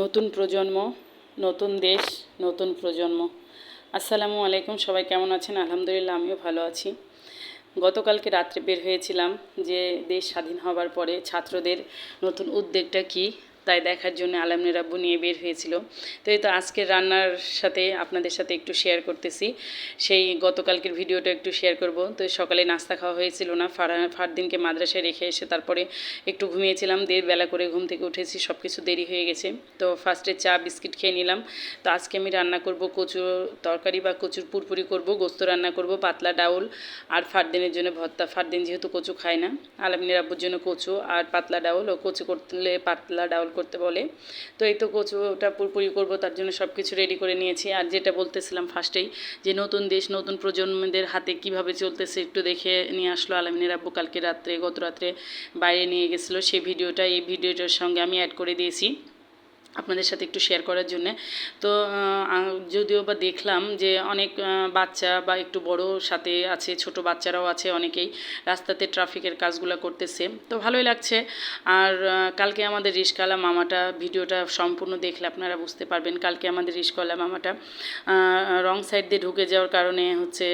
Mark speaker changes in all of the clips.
Speaker 1: নতুন প্রজন্ম, নতুন দেশ, নতুন প্রজন্ম। আসসালামু আলাইকুম, সবাই কেমন আছেন? আলহামদুলিল্লাহ, আমিও ভালো আছি। গতকালকে রাত্রে বের হয়েছিলাম যে দেশ স্বাধীন হবার পরে ছাত্রদের নতুন উদ্যোগটা কী? তাই দেখার জন্য আলামনের আব্বু নিয়ে বের হয়েছিল। তো এই তো আজকের রান্নার সাথে আপনাদের সাথে একটু শেয়ার করতেছি। সেই গতকালকের ভিডিওটা একটু শেয়ার করব। তো সকালে নাস্তা খাওয়া হয়েছিল না। ফারা, ফারদিনকে মাদ্রাসায় রেখে এসে তারপরে একটু ঘুমিয়েছিলাম। দেড় বেলা করে ঘুম থেকে উঠেছি। সব কিছু দেরি হয়ে গেছে। তো ফার্স্টে চা, বিস্কিট খেয়ে নিলাম। তো আজকে আমি রান্না করব কচুর তরকারি বা কচুর পুরপুরি করব। গোস্ত রান্না করব, পাতলা ডাউল আর ফারদিনের জন্য ভর্তা। ফারদিন যেহেতু কচু খায় না আলামিনের আব্বুর জন্য কচু আর পাতলা ডাউল। ও কচু করলে পাতলা ডাউল করতে বলে। তো এই তো কচুটা পুরোপুরি করব, তার জন্য সব কিছু রেডি করে নিয়েছি। আর যেটা বলতেছিলাম ফার্স্টেই যে নতুন দেশ, নতুন প্রজন্মদের হাতে কীভাবে চলতেছে একটু দেখে নিয়ে আসলো আলমিনের আব্বু কালকে রাত্রে, গত রাত্রে বাইরে নিয়ে গেছিল। সেই ভিডিওটা, এই ভিডিওটার সঙ্গে আমি অ্যাড করে দিয়েছি। আপনাদের সাথে একটু শেয়ার করার জন্য। তো যদিও বা দেখলাম যে অনেক বাচ্চা বা একটু বড় সাথে আছে, ছোট বাচ্চারাও আছে, অনেকেই রাস্তাতে ট্রাফিকের কাজগুলো করতেছে। তো ভালোই লাগছে। আর কালকে আমাদের রিস্কালা মামাটা ভিডিওটা সম্পূর্ণ দেখলে আপনারা বুঝতে পারবেন কালকে আমাদের রিস্কালা মামাটা রং সাইড দিয়ে ঢুকে যাওয়ার কারণে হচ্ছে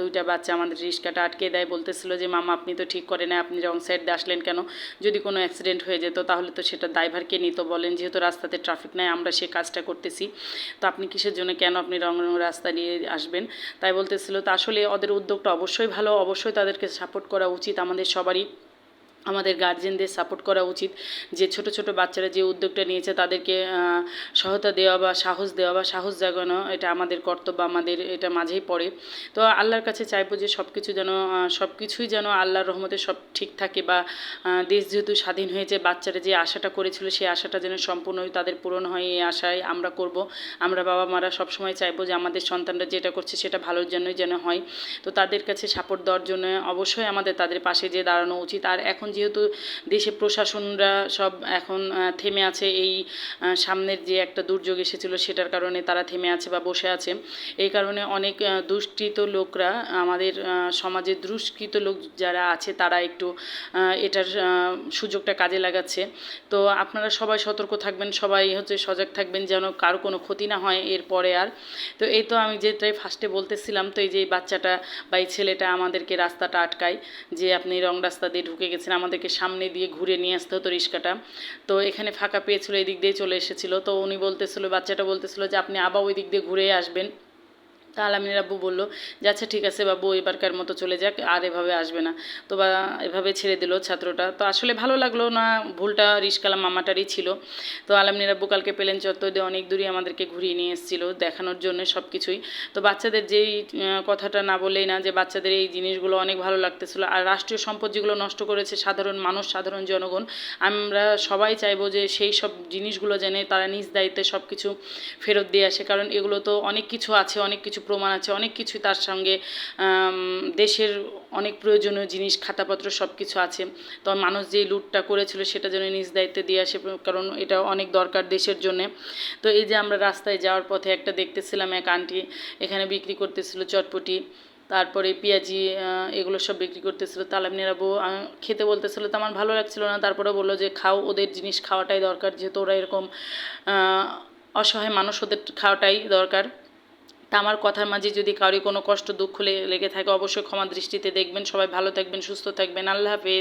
Speaker 1: দুইটা বাচ্চা আমাদের রিস্কাটা আটকে দেয়। বলতেছিল যে, মামা, আপনি তো ঠিক করে না, আপনি রং সাইড দিয়ে আসলেন কেন? যদি কোনো অ্যাক্সিডেন্ট হয়ে যেত তাহলে তো সেটা ড্রাইভারকে নিত বলেন, যেহেতু রাস্তা রাস্তাতে ট্রাফিক নাই, আমরা সে কাজটা করতেছি। তো আপনি কিসের জন্য কেন আপনি রং রং রাস্তা নিয়ে আসবেন? তাই বলতেছিল, তো আসলে ওদের উদ্যোগটা অবশ্যই ভালো, অবশ্যই তাদেরকে সাপোর্ট করা উচিত আমাদের সবারই। আমাদের গার্জেনদের সাপোর্ট করা উচিত যে ছোট ছোট বাচ্চারা যে উদ্যোগটা নিয়েছে তাদেরকে সহায়তা দেওয়া বা সাহস দেওয়া বা সাহস জাগানো, এটা আমাদের কর্তব্য, আমাদের এটা মাঝেই পড়ে। তো আল্লাহর কাছে চাইব যে সব কিছু যেন সব কিছুই যেন আল্লাহর রহমতে সব ঠিক থাকে বা দেশ যেহেতু স্বাধীন হয়েছে, বাচ্চারা যে আশাটা করেছিল সেই আশাটা যেন সম্পূর্ণই তাদের পূরণ হয়, এই আশায় আমরা করব। আমরা বাবা মারা সবসময় চাইব যে আমাদের সন্তানরা যেটা করছে সেটা ভালোর জন্যই যেন হয়। তো তাদের কাছে সাপোর্ট দেওয়ার জন্য অবশ্যই আমাদের তাদের পাশে যে দাঁড়ানো উচিত। আর এখন যেহেতু দেশে প্রশাসনরা সব এখন থেমে আছে, এই সামনের যে একটা দুর্যোগ এসেছিল সেটার কারণে তারা থেমে আছে বা বসে আছে। এই কারণে অনেক দুষ্কৃত লোকরা, আমাদের সমাজে দুষ্কৃত লোক যারা আছে তারা একটু এটার সুযোগটা কাজে লাগাচ্ছে। তো আপনারা সবাই সতর্ক থাকবেন, সবাই হচ্ছে সজাগ থাকবেন যেন কারও কোনো ক্ষতি না হয় এরপরে আর। তো এই তো আমি যেটাই ফার্স্টে বলতেছিলাম, তো এই যে বাচ্চাটা বা এই ছেলেটা আমাদেরকে রাস্তাটা আটকায়, যে আপনি রং রাস্তা দিয়ে ঢুকে গেছেন আমাদেরকে সামনে দিয়ে ঘুরে নিয়ে আসতে হতো রিক্সাটা তো এখানে ফাঁকা পেয়েছিল এই দিক দিয়ে চলে এসেছিল। তো উনি বলতেছিল, বাচ্চাটা বলতেছিল যে আপনি আবার ওই দিক দিয়ে ঘুরে আসবেন। তা আলামিনের আব্বু বলল, যে আচ্ছা ঠিক আছে বাবু, এবারকার মতো চলে যাক, আর এভাবে আসবে না। তো বা এভাবে ছেড়ে দিল ছাত্রটা। তো আসলে ভালো লাগল না, ভুলটা রিস্কালা মামাটারই ছিল। তো আলামিনের আব্বু কালকে পেলেন চত্বর দিয়ে অনেক দূরই আমাদেরকে ঘুরিয়ে নিয়ে এসেছিল, দেখানোর জন্য সব কিছুই তো বাচ্চাদের যেই কথাটা না বললেই না, যে বাচ্চাদের এই জিনিসগুলো অনেক ভালো লাগতেছিলো। আর রাষ্ট্রীয় সম্পদ যেগুলো নষ্ট করেছে সাধারণ মানুষ, সাধারণ জনগণ। আমরা সবাই চাইব যে সেই সব জিনিসগুলো জেনে তারা নিজ দায়িত্বে সব কিছু ফেরত দিয়ে আসে। কারণ এগুলো তো অনেক কিছু আছে, অনেক কিছু প্রমাণ আছে, অনেক কিছু তার সঙ্গে দেশের অনেক প্রয়োজনীয় জিনিস, খাতাপত্র সব কিছু আছে। তো মানুষ যেই লুটটা করেছিল সেটা যেন নিজ দায়িত্বে দিয়ে আসে, কারণ এটা অনেক দরকার দেশের জন্যে। তো এই যে আমরা রাস্তায় যাওয়ার পথে একটা দেখতেছিলাম এক আন্টি, এখানে বিক্রি করতেছিল চটপটি, তারপরে পেঁয়াজি এগুলো সব বিক্রি করতেছিল তালাম নেরাবো খেতে বলতেছিল, তো আমার ভালো লাগছিল না। তারপরে বলল যে, খাও, ওদের জিনিস খাওয়াটাই দরকার, যেহেতু ওরা এরকম অসহায় মানুষ, ওদের খাওয়াটাই দরকার। তা আমার কথার মাঝে যদি কারোর কোনো কষ্ট, দুঃখ লেগে থাকে, অবশ্যই ক্ষমা দৃষ্টিতে দেখবেন। সবাই ভালো থাকবেন, সুস্থ থাকবেন। আল্লাহ হাফেজ।